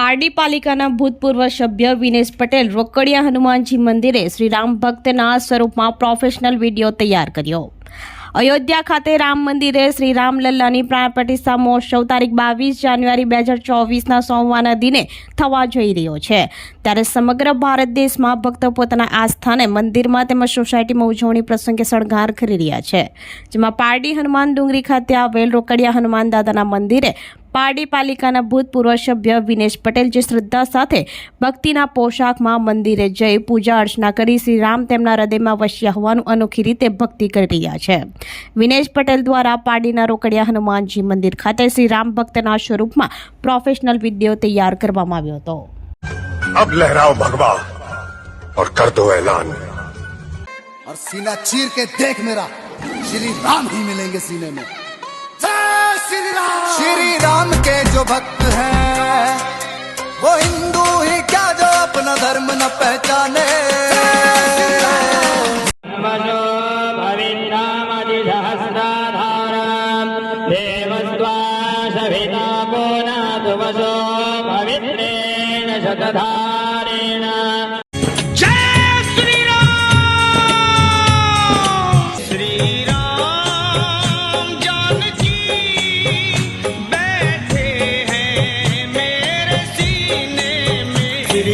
પારડી પાલિકાના ભૂતપૂર્વ સભ્ય વિનેશ પટેલ રોકડિયા હનુમાનજી મંદિરે શ્રી રામ ભક્તના સ્વરૂપમાં પ્રોફેશનલ વીડિયો તૈયાર કર્યો. અયોધ્યા ખાતે રામ મંદિરે શ્રી રામલલ્લાની પ્રાણ પ્રતિષ્ઠા મહોત્સવ તારીખ બાવીસ જાન્યુઆરી બે હજાર ચોવીસના સોમવારના દિને થવા જઈ રહ્યો છે. ત્યારે સમગ્ર ભારત દેશમાં ભક્તો પોતાના આસ્થાને મંદિરમાં તેમજ સોસાયટીમાં ઉજવણી પ્રસંગે શણગાર કરી રહ્યા છે. જેમાં પારડી હનુમાન ડુંગરી ખાતે આવેલ રોકડિયા હનુમાન દાદાના મંદિરે પારડી પાલિકાના ભૂતપૂર્વ સભ્ય વિનેશ પટેલ જે શ્રદ્ધા સાથે ભક્તિના પોશાકમાં મંદિરે જઈ પૂજા અર્ચના કરી શ્રી રામ તેમના હૃદયમાં વસ્યા હોવાનું અનોખી રીતે ભક્તિ કરી રહ્યા છે વિનેશ પટેલ દ્વારા પારડીના રોકડિયા હનુમાનજી મંદિર ખાતે શ્રી રામ ભક્તના સ્વરૂપમાં પ્રોફેશનલ વિડીયો તૈયાર કરવામાં આવ્યો હતો अब लहराओ भगवा और कर दो ऐलान और सीना चीर के देख मेरा श्री राम ही मिलेंगे सीने में श्री राम के जो भक्त हैं, वो हिंदू ही क्या जो अपना धर्म न पहचाने। वशो भविन्द्रामधिसहस्राधाराम् को शतधारेण